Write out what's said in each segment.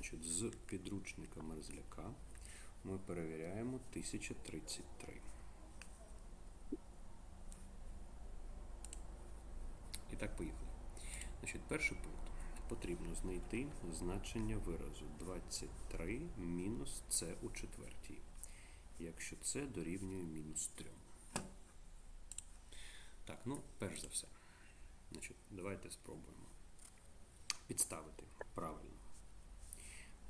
Значить, з підручника Мерзляка ми перевіряємо 1033. І так, поїхали. Значить, перший пункт. Потрібно знайти значення виразу 23 мінус це у четвертій, якщо це дорівнює мінус 3. Так, ну, перш за все. Значить, давайте спробуємо підставити правильно.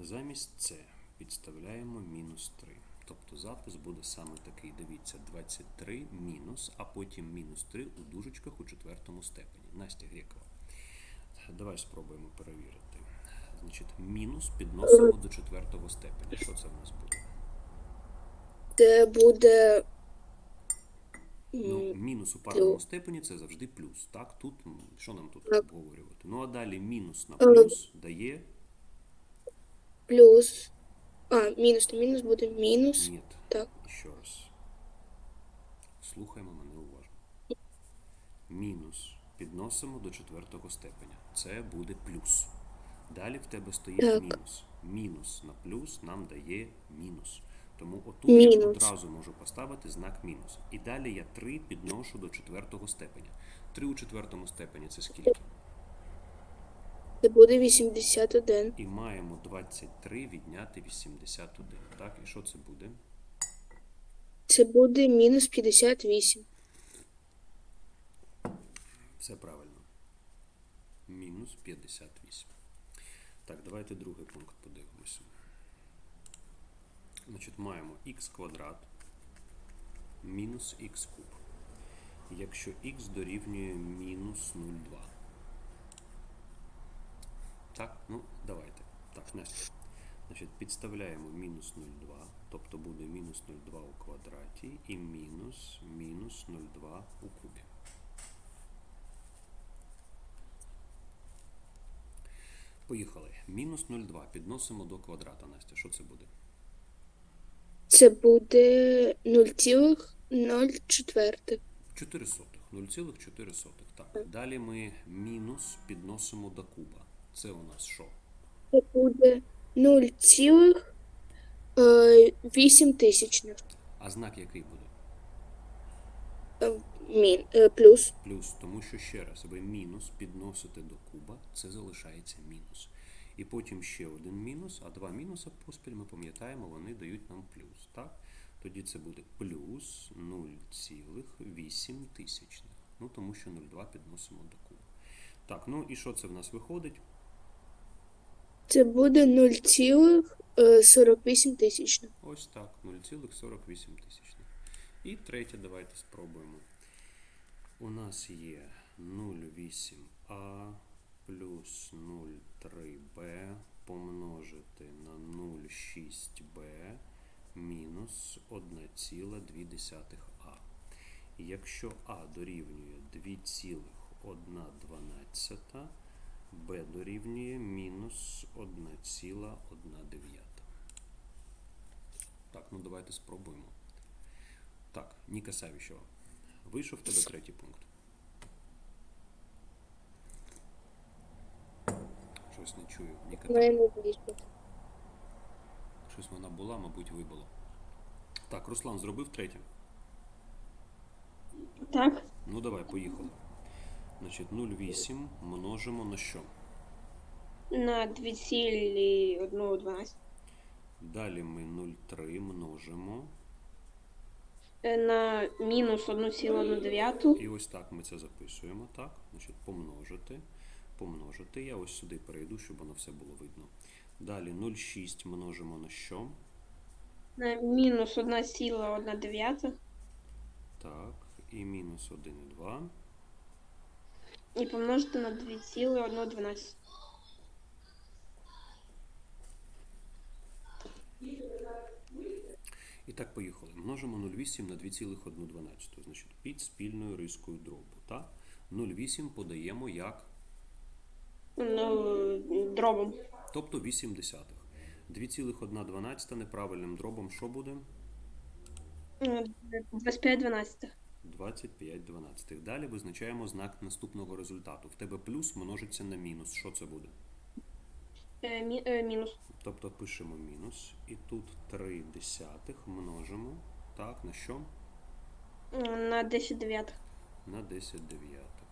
Замість це підставляємо мінус 3. Тобто запис буде саме такий. Дивіться, 23 мінус, а потім мінус 3 у дужечках у четвертому степені. Настя Грекова. Давай спробуємо перевірити. Значить, мінус підносимо до четвертого степеня. Що це в нас буде? Це буде Ну, мінус у парному степені це завжди плюс. Так, тут що нам тут обговорювати? Ну а далі мінус на Е. плюс дає плюс. А, мінус на мінус буде мінус. ні. Так. Ще раз. Слухаємо мене уважно. Мінус підносимо до четвертого степеня. Це буде плюс. Далі в тебе стоїть Так. мінус. Мінус на плюс нам дає мінус. Тому отут я одразу можу поставити знак мінус. І далі я 3 підношу до четвертого степеня. 3 у четвертому степені це скільки? Це буде 81. І маємо 23 відняти 81. Так, і що це буде? Це буде мінус 58. Все правильно. Мінус 58. Так, давайте другий пункт подивимося. Значить, маємо х квадрат мінус х куб. Якщо х дорівнює мінус 0,2. Так, ну давайте. Так. Значить, підставляємо мінус 0,2, тобто буде мінус 0,2 у квадраті і мінус мінус 0,2 у кубі. Поїхали. Мінус 0,2 підносимо до квадрата, Настя. Що це буде? Це буде 0,04. 4 сотих. 0,4. Так. Далі ми мінус підносимо до куба. Це у нас що? Це буде 0,8 тисячних. А знак який буде? Е, Мін, е, плюс. Плюс, тому що ще раз, ви мінус підносите до куба, це залишається мінус. І потім ще один мінус, а два мінуса поспіль ми пам'ятаємо, вони дають нам плюс. Так? Тоді це буде плюс 0,8 тисячних. Ну, тому що 0,2 підносимо до куба. Так, ну і що це в нас виходить? Це буде 0,48 тисячних. Ось так, 0,48 тисячних. І третє, давайте спробуємо. У нас є 0,8а плюс 0,3b помножити на 0,6b мінус 1,2а. Якщо а дорівнює 2,112, b дорівнює мінус 1,1. Так, ну давайте спробуємо. Так, Ніка Савіщева. Вийшов в тебе третій пункт. Щось не чую. Ніка, там щось вона була, мабуть, вибило. Так, Руслан зробив третє. Так, Ну давай, поїхали. Значить, 0,8 множимо на що? на 2,112. Далі ми 0,3 множимо. Е, На мінус 1,1. І ось так ми це записуємо. Так, значить, помножити. Помножити. Я ось сюди перейду, щоб воно все було видно. Далі 0,6 множимо на що? На мінус 1,1. Так, і мінус 1,2. І помножити на 2,112. І так, поїхали. Множимо 0,8 на 2,112. Значить, під спільною рискою дробу. Так? 0,8 подаємо як? Ну, дробом. Тобто 8 десятих. 2,112 неправильним дробом що буде? Е, 25,12. 25 дванадцятих. Далі визначаємо знак наступного результату. В тебе плюс множиться на мінус. Що це буде? Е, мі, е, мінус. Тобто пишемо мінус. І тут 3 десятих множимо. Так, на що? На 10 дев'ятих. На 10 дев'ятих.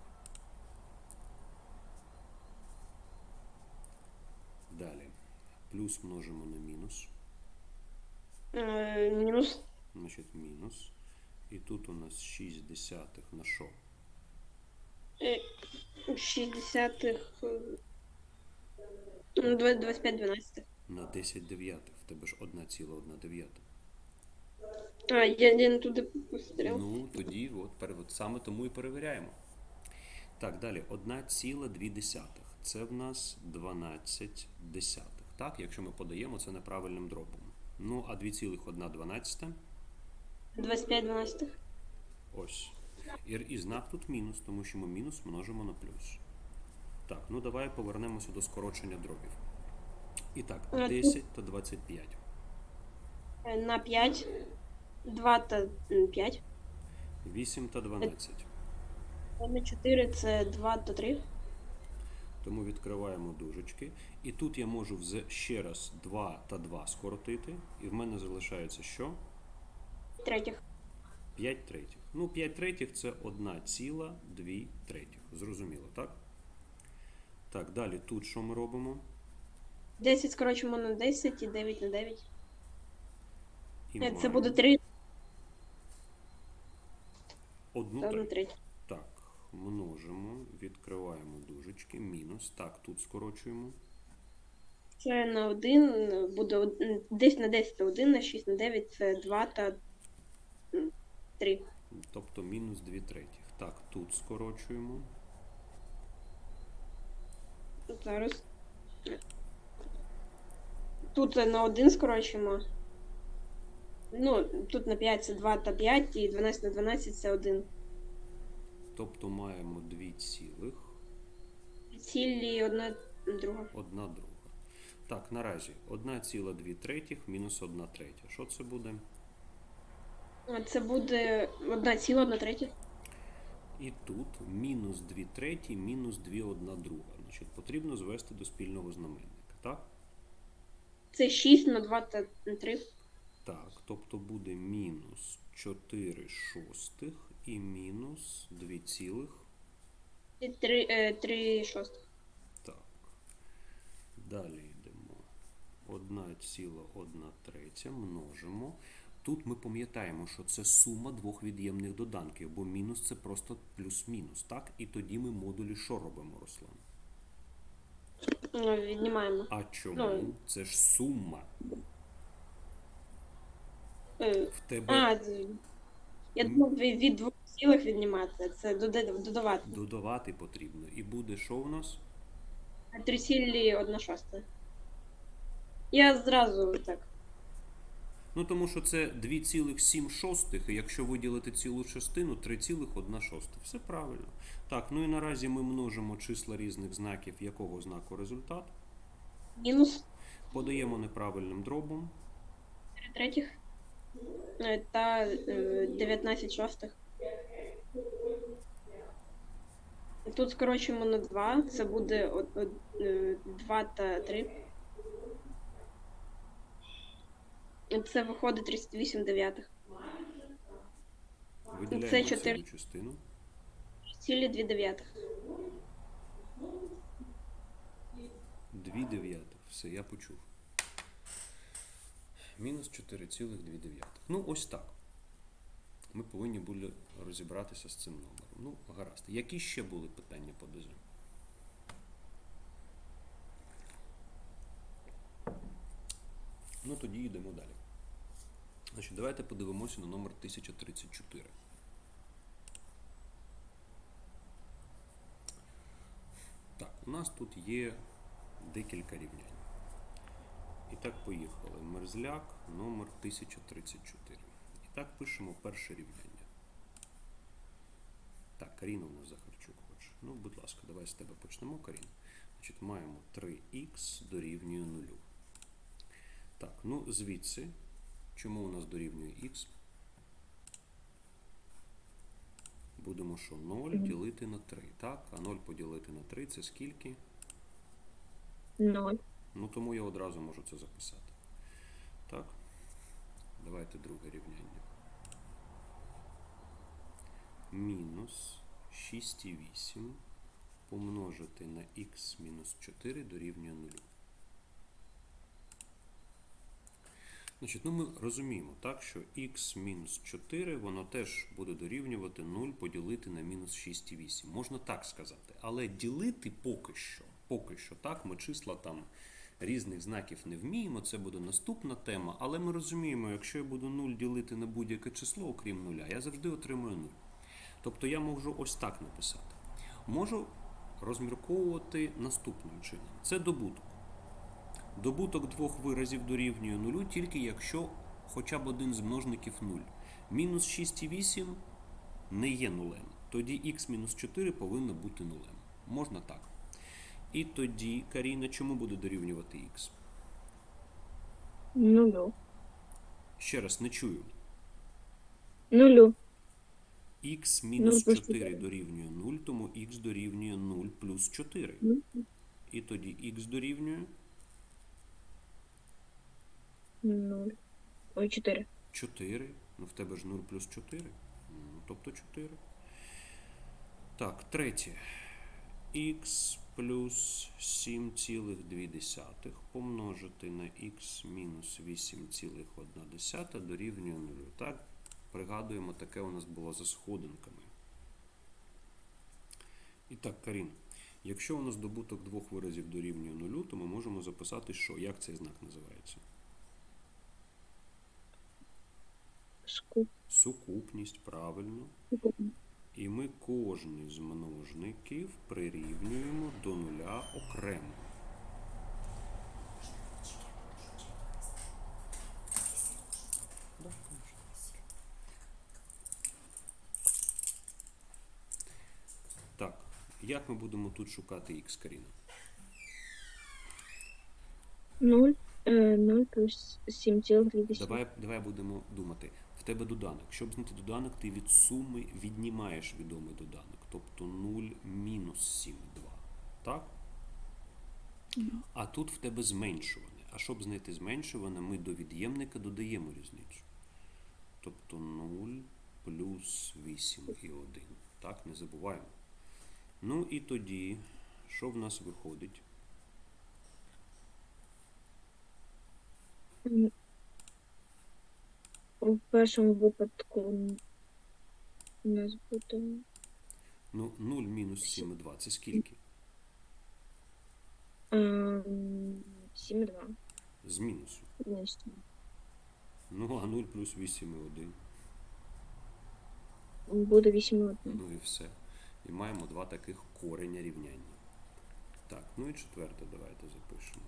Далі. Плюс множимо на мінус. Е, мінус. Значить, мінус. І тут у нас 6 десятих на що? Е, 60 е, ну, два- 25 12. На 10 дев'ятих. В тебе ж 1,1 дев'ята. А, я, я не туди постріл. Ну, тоді от, от саме тому і перевіряємо. Так, далі. 1,2 десятих. Це в нас 12 десятих. Так, якщо ми подаємо це неправильним дробом. Ну, а 2,1 дванадцята. 25 12. Ось. І, і знак тут мінус, тому що ми мінус множимо на плюс. Так, ну давай повернемося до скорочення дробів. І так, 10 та 25. Е, На 5. 2 та 5. 8 та 12. На 4 це 2 та 3. Тому відкриваємо дужечки. І тут я можу ще раз 2 та 2 скоротити. І в мене залишається що? Третіх. 5 третіх. Ну, 5 третіх це 1,2 третіх. Зрозуміло, так? Так, далі тут що ми робимо? 10 скорочуємо на 10 і 9 на 9. І Це маємо буде 3 одну 1 третю. Так, множимо, відкриваємо дужечки, мінус. Так, тут скорочуємо. Це на 1 буде од- м, 10 на 10 це 1, на 6 на 9 це 2 та 3. Тобто мінус 2 третіх. Так, тут скорочуємо. Зараз. Тут на 1 скорочуємо. Ну, тут на 5 це 2 та 5, і 12 на 12 це 1. Тобто маємо 2 цілих, Цілі одна друга. одна друга. Так, наразі 1,2 третіх мінус 1 третя. Що це буде? Це буде 1 ціла, 1 третя. І тут мінус 2 треті, мінус 2 одна друга. Значить, потрібно звести до спільного знаменника, так? Це 6 на 2 та 3. Так, тобто буде мінус 4 шостих і мінус 2 цілих. 3, е, 3 шостих. Так. Далі йдемо. 1,1 третя множимо. Тут ми пам'ятаємо, що це сума двох від'ємних доданків, бо мінус це просто плюс-мінус, так? І тоді ми модулі що робимо, Руслан? Ну, Віднімаємо. А чому? Ну. Це ж сума. Е, В тебе А, я думав від, двох цілих віднімати. Це додавати. додавати потрібно. І буде що в нас? Три цілі одна шоста. Я зразу так. Ну, тому що це 2,7 шостих, і якщо виділити цілу частину, 3,1 шоста. Все правильно. Так, ну і наразі ми множимо числа різних знаків якого знаку результат. Мінус Подаємо неправильним дробом. 4 третіх е, та е, 19 шостих. Тут скорочуємо на 2, це буде 2 та 3. Це виходить 38 дев'ятих. Виділяємо Це чотири. цілу частину. Цілі 2 дев'ятих. 2 дев'ятих. Все, я почув. Мінус 4,2 дев'ятих. Ну, ось так. Ми повинні були розібратися з цим номером. Ну, гаразд. Які ще були питання по ДЗ? Ну, тоді йдемо далі. Значить, давайте подивимося на номер 1034. Так, у нас тут є декілька рівнянь. І так, поїхали. Мерзляк номер 1034. І так пишемо перше рівняння. Так, Каріна у нас Захарчук хоче. Ну, будь ласка, давай з тебе почнемо, Карін. Значить, маємо 3х дорівнює 0. Так, ну звідси, чому у нас дорівнює х? Будемо що? 0 ділити на 3, так? А 0 поділити на 3 це скільки? 0. Ну тому я одразу можу це записати. Так. Давайте друге рівняння. Мінус 6,8 помножити на х мінус 4 дорівнює 0. Значить, ну ми розуміємо, так, що х мінус 4, воно теж буде дорівнювати 0 поділити на мінус 6,8. Можна так сказати. Але ділити поки що, поки що так, ми числа там різних знаків не вміємо, це буде наступна тема. Але ми розуміємо, якщо я буду 0 ділити на будь-яке число, окрім 0, я завжди отримую 0. Тобто я можу ось так написати. Можу розмірковувати наступним чином. Це добуток. Добуток двох виразів дорівнює нулю, тільки якщо хоча б один з множників 0. Мінус 6,8 не є нулем. Тоді х мінус 4 повинно бути нулем. Можна так. І тоді, Каріна, чому буде дорівнювати х? Нулю. Ще раз не чую. Нулю. х мінус 4 4. дорівнює 0, тому х дорівнює 0 плюс 4. І тоді х дорівнює Нуль. Ой, чотири. 4. Ну, в тебе ж 0 плюс 4. Ну, тобто 4. Так, третє. х плюс 7,2 помножити на х мінус 8,1 дорівнює 0. Так? Пригадуємо, таке у нас було за сходинками. І так, Карін, якщо у нас добуток двох виразів дорівнює 0, то ми можемо записати, що? Як цей знак називається? Сукупність, правильно. І ми кожний з множників прирівнюємо до нуля окремо. Так, як ми будемо тут шукати х, Каріна? Нуль. Е, нуль плюс сім цілих дві десятих. Давай, давай будемо думати. Тебе доданок. Щоб знайти доданок, ти від суми віднімаєш відомий доданок. Тобто 0 мінус 7,2. Так? А тут в тебе зменшуване. А щоб знайти зменшуване, ми до від'ємника додаємо різницю. Тобто 0 плюс 8 і 1. Так, не забуваємо. Ну і тоді, що в нас виходить? У першому випадку у нас буде Ну, 0 мінус 7,2 це скільки? ем, 7,2. З мінусу. Мінус. Ну, а 0 плюс 8 і 1. Буде 8,1. Ну і все. І маємо два таких кореня рівняння. Так, ну і четверте давайте запишемо.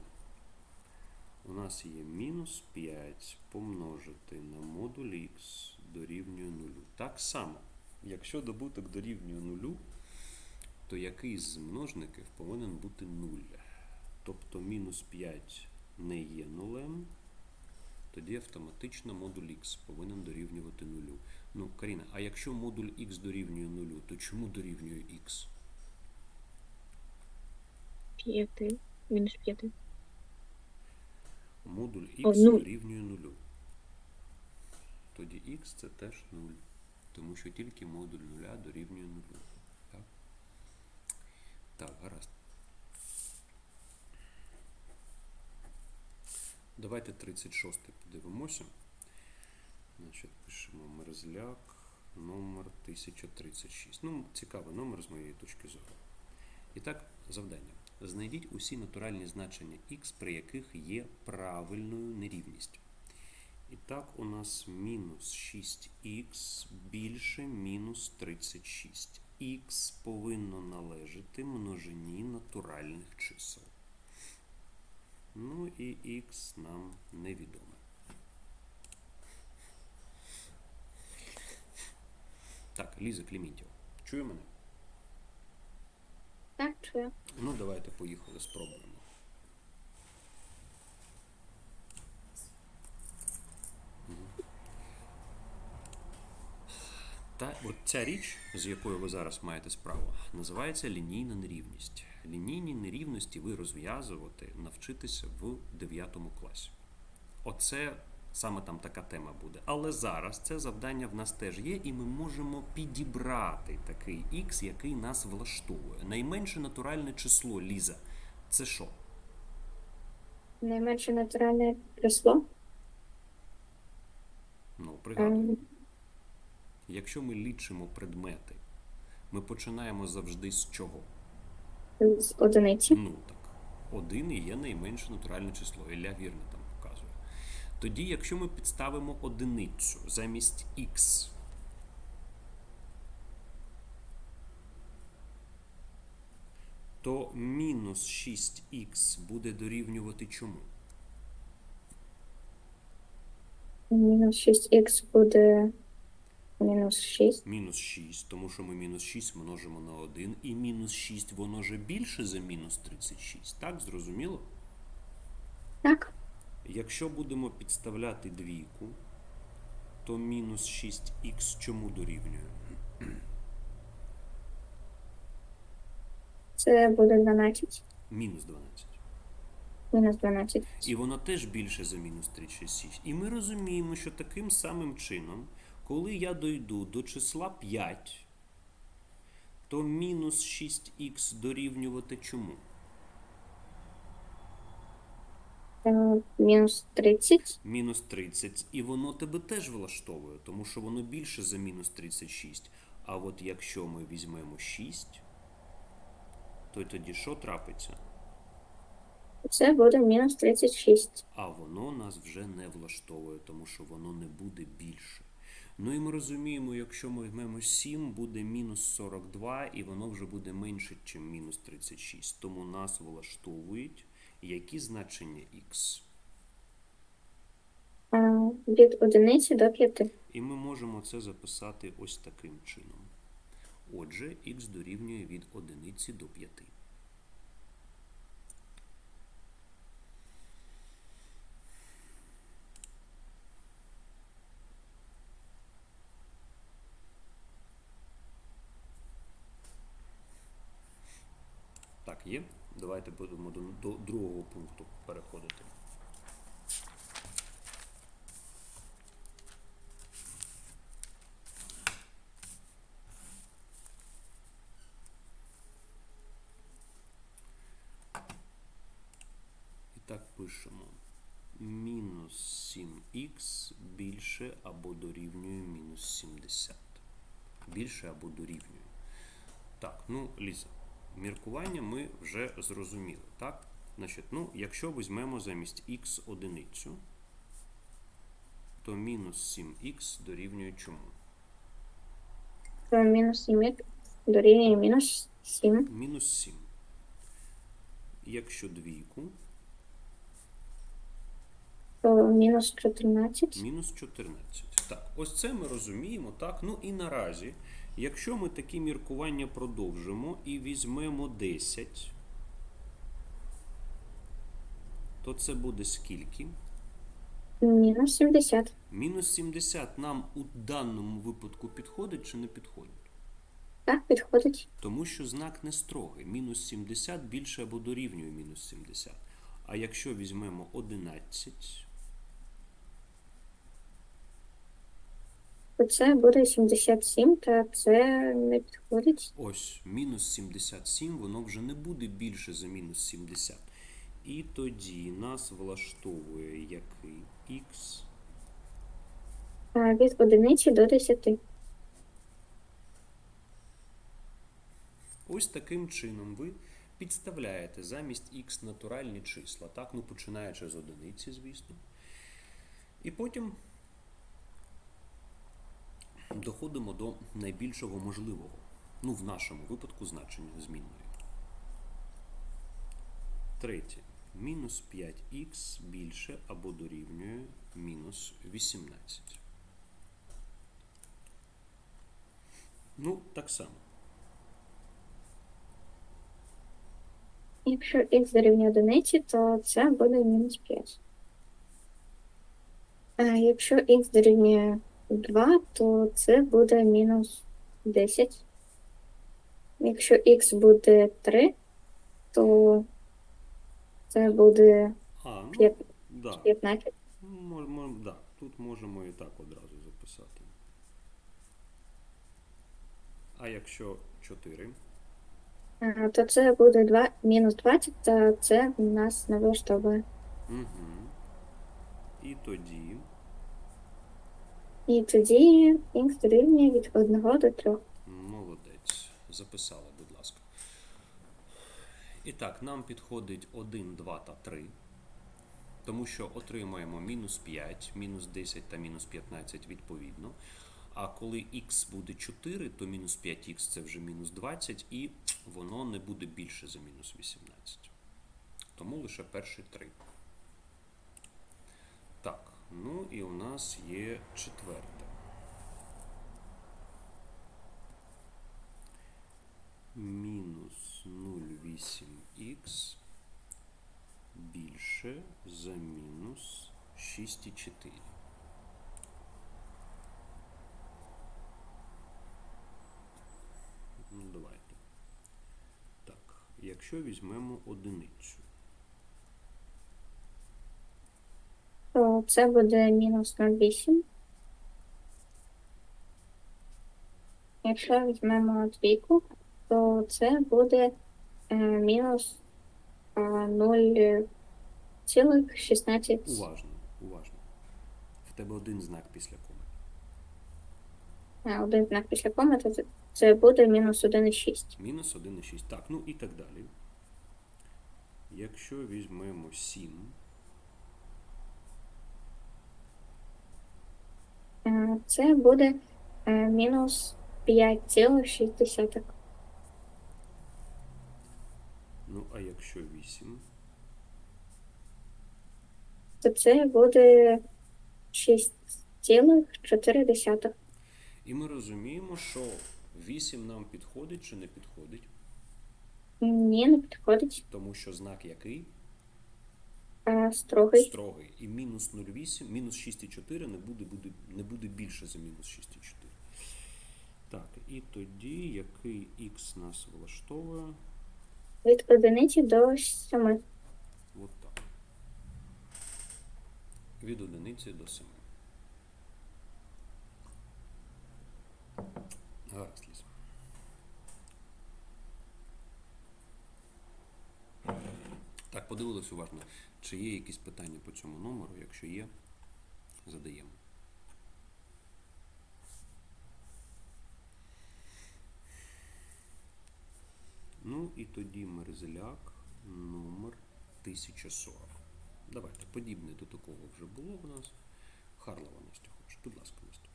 У нас є мінус 5 помножити на модуль х дорівнює 0. Так само, якщо добуток дорівнює 0, то який з множників повинен бути 0. Тобто мінус 5 не є нулем, тоді автоматично модуль х повинен дорівнювати 0. Ну, Каріна, а якщо модуль х дорівнює 0, то чому дорівнює х? 5. Мінус 5. Модуль х дорівнює 0. Тоді х це теж 0. Тому що тільки модуль 0 дорівнює 0. Так, так гаразд. Давайте 36 подивимося. Значить, пишемо мерзляк номер 1036. Ну, цікавий номер з моєї точки зору. І так, завдання. Знайдіть усі натуральні значення х, при яких є правильною нерівність. І так, у нас мінус 6х більше мінус 36. х повинно належати множині натуральних чисел. Ну і х нам невідоме. Так, Ліза Клімінтєва. Чує мене? Так, чую. Ну, давайте поїхали, спробуємо. Та от ця річ, з якою ви зараз маєте справу, називається лінійна нерівність. лінійні нерівності ви розв'язувати навчитеся в 9 класі. Оце саме там така тема буде. Але зараз це завдання в нас теж є, і ми можемо підібрати такий х, який нас влаштовує. Найменше натуральне число Ліза. Це що? Найменше натуральне число. Ну, пригадуй. Ем, Якщо ми лічимо предмети, ми починаємо завжди з чого? з одиниці. Ну так. Один і є найменше натуральне число. Ілля вірно там. Тоді, якщо ми підставимо одиницю замість х, то мінус 6х буде дорівнювати чому? Мінус 6х буде мінус 6. Мінус 6, тому що ми мінус 6 множимо на 1, і мінус 6 воно же більше за мінус 36. Так, зрозуміло? Так. Якщо будемо підставляти двійку, то мінус 6х чому дорівнює? Це буде 12. Мінус 12. Мінус 12. І воно теж більше за мінус 36. І ми розуміємо, що таким самим чином, коли я дойду до числа 5, то мінус 6х дорівнювати чому? Е, Мінус 30. Мінус 30, і воно тебе теж влаштовує, тому що воно більше за мінус 36. А от якщо ми візьмемо 6, то тоді що трапиться? Це буде мінус 36. А воно нас вже не влаштовує, тому що воно не буде більше. Ну і ми розуміємо, якщо ми візьмемо 7, буде мінус 42, і воно вже буде менше, ніж мінус 36. Тому нас влаштовують які значення х. Від одиниці до 5. І ми можемо це записати ось таким чином. Отже, х дорівнює від 1 до 5. Так, є. Давайте будемо до, до другого пункту переходити. І так пишемо. Мінус 7х більше або дорівнює мінус 70. Більше або дорівнює. Так, ну, Ліза, міркування ми вже зрозуміли, так? Значить, ну, якщо візьмемо замість х одиницю, то мінус 7х дорівнює чому? То мінус 7 дорівнює мінус 7. Мінус 7. Якщо двійку, То мінус 14. мінус 14. Так, ось це ми розуміємо, так? Ну і наразі, якщо ми такі міркування продовжимо і візьмемо 10, то це буде скільки? Мінус 70. Мінус 70 нам у даному випадку підходить чи не підходить? Так, підходить. Тому що знак не строгий. Мінус 70 більше або дорівнює мінус 70. А якщо візьмемо 11, То це буде 77, та це не підходить. ось мінус 77, воно вже не буде більше за мінус 70. І тоді нас влаштовує який х від одиниці до 10. Ось таким чином ви підставляєте замість х натуральні числа, так, ну починаючи з одиниці, звісно. І потім доходимо до найбільшого можливого. Ну, в нашому випадку значення змінної. Третє. Мінус 5х більше або дорівнює мінус 18. Ну, так само. Якщо х дорівнює одиниці, то це буде мінус 5. А якщо х дорівнює 2, то це буде мінус 10. Якщо х буде 3, то це буде А, ну, п'ят- да. 15. Мож, мож, да. Тут можемо і так одразу записати. А якщо 4? Е, То це буде 2, мінус 20, та це нас не влаштовує. Угу. І тоді. І тоді х дорівнює від 1 до 3. Молодець. Записала, будь ласка. І так, нам підходить 1, 2 та 3. Тому що отримаємо мінус 5, мінус 10 та мінус 15 відповідно. А коли х буде 4, то мінус 5х це вже мінус 20, і воно не буде більше за мінус 18. Тому лише перші 3. Так, ну і у нас є четверте. мінус 0,8х більше за мінус 6,4. Ну, давайте. Так, якщо візьмемо одиницю, То це буде мінус 0,8. Якщо візьмемо двійку, то це буде е, мінус е, 0,16. уважно, уважно. В тебе один знак після коми. Е, Один знак після коми, то це буде мінус 1,6. Мінус 1,6. Так, ну і так далі. Якщо візьмемо 7, Це буде е, мінус 5,6. ну а якщо 8, То це буде 6,4. І ми розуміємо, що 8 нам підходить чи не підходить, Ні, не підходить. тому що знак який? Строгий. Строгий. І мінус 0,8, мінус 6,4 не буде, буде, не буде більше за мінус 6,4. Так, і тоді який х нас влаштовує? Від одиниці до 7. От так. Від одиниці до 7. Гаразд, Ліза. Так, подивились уважно. Чи є якісь питання по цьому номеру? Якщо є, задаємо. Ну і тоді мерзляк номер 1040. Давайте, подібне до такого вже було в нас. Харлова Настя хоче. Будь ласка, Настя.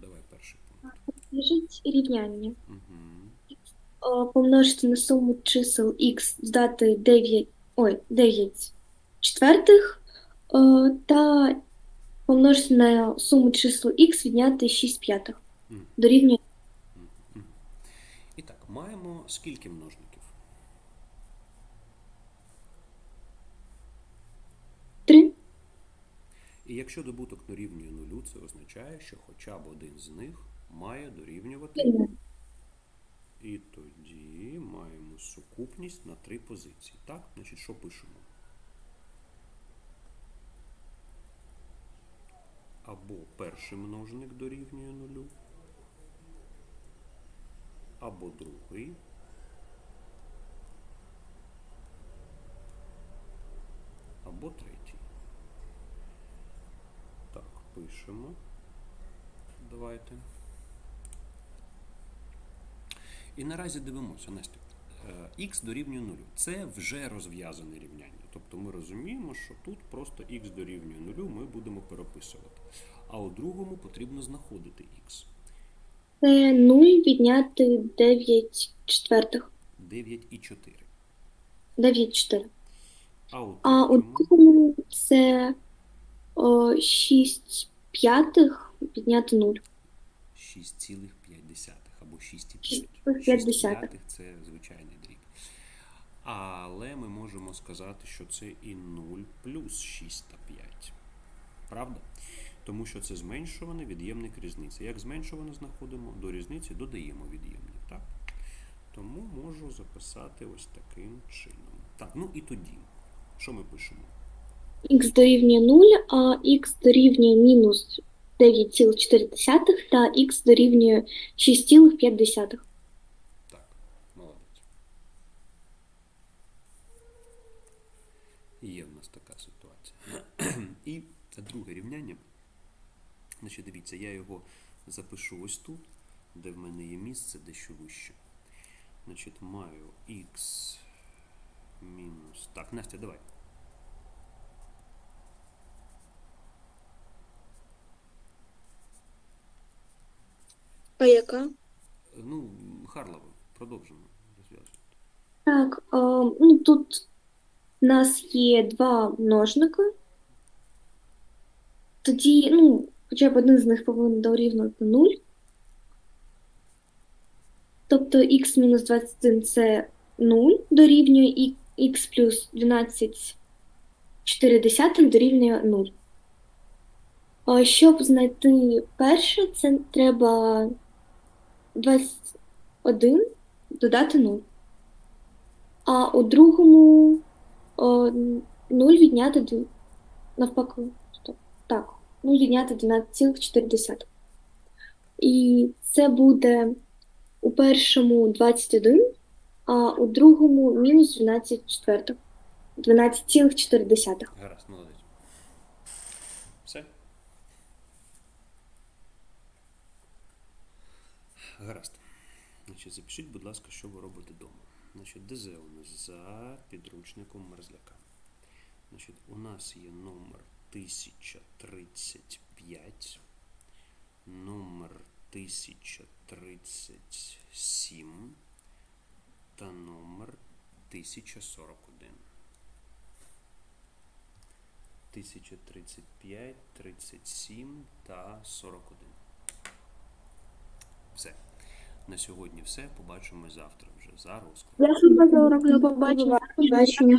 Давай перший пункт. Скажіть рівняння. Угу. Помножити на суму чисел х здати 9, ой, 9 четвертих е, та помножити на суму чисел х відняти 6 п'ятих. Дорівнює І так, маємо скільки множників? 3. І якщо добуток дорівнює нулю, це означає, що хоча б один з них має дорівнювати. І тоді маємо сукупність на три позиції. Так? Значить, що пишемо? Або перший множник дорівнює нулю, або другий, або третій. Так, пишемо. Давайте. І наразі дивимося, Настя. Х дорівнює 0. Це вже розв'язане рівняння. Тобто ми розуміємо, що тут просто х дорівнює 0, ми будемо переписувати. А у другому потрібно знаходити х. Це 0 відняти 9 четвертих. 9 і 4. 9 4. А у А у другому це о, 6 п'ятих відняти 0. 6,5 або 6,5. 6,5. 6 п'ятих це звичайний дріб. Але ми можемо сказати, що це і 0 плюс 6 та 5. Правда? Тому що це зменшуваний від'ємник різниці. Як зменшуване знаходимо, до різниці додаємо від'ємник. Так? Тому можу записати ось таким чином. Так, ну і тоді. Що ми пишемо? х дорівнює 0, а х дорівнює мінус 9,4 та х дорівнює 6,5. Так, молодець. Є в нас така ситуація. І друге рівняння. Значить, дивіться, я його запишу ось тут, де в мене є місце дещо вище. Значить, маю х мінус. Так, Настя, давай. А яка? Ну, Харлово, продовжимо. Так, е, ну тут у нас є два множника. Тоді, ну, хоча б один з них повинен дорівнювати 0. Тобто х мінус 21 це 0 дорівнює і х плюс 12 4 десятих дорівнює 0. А щоб знайти перше, це треба 21 додати 0. А у другому о, 0 відняти д- навпаки. Так, 0 відняти 12,4. І це буде у першому 21, а у другому мінус 12 четвертих. 12,4. Гаразд, молодець. Все? Гаразд. Значить, запишіть, будь ласка, що ви робите вдома. Значить, ДЗ у нас за підручником мерзляка. Значить, у нас є номер 1035, номер 1037 та номер 1041. 1035, 37 та 41. Все. На сьогодні все. Побачимо завтра вже за розклад. Я побачення. Бачення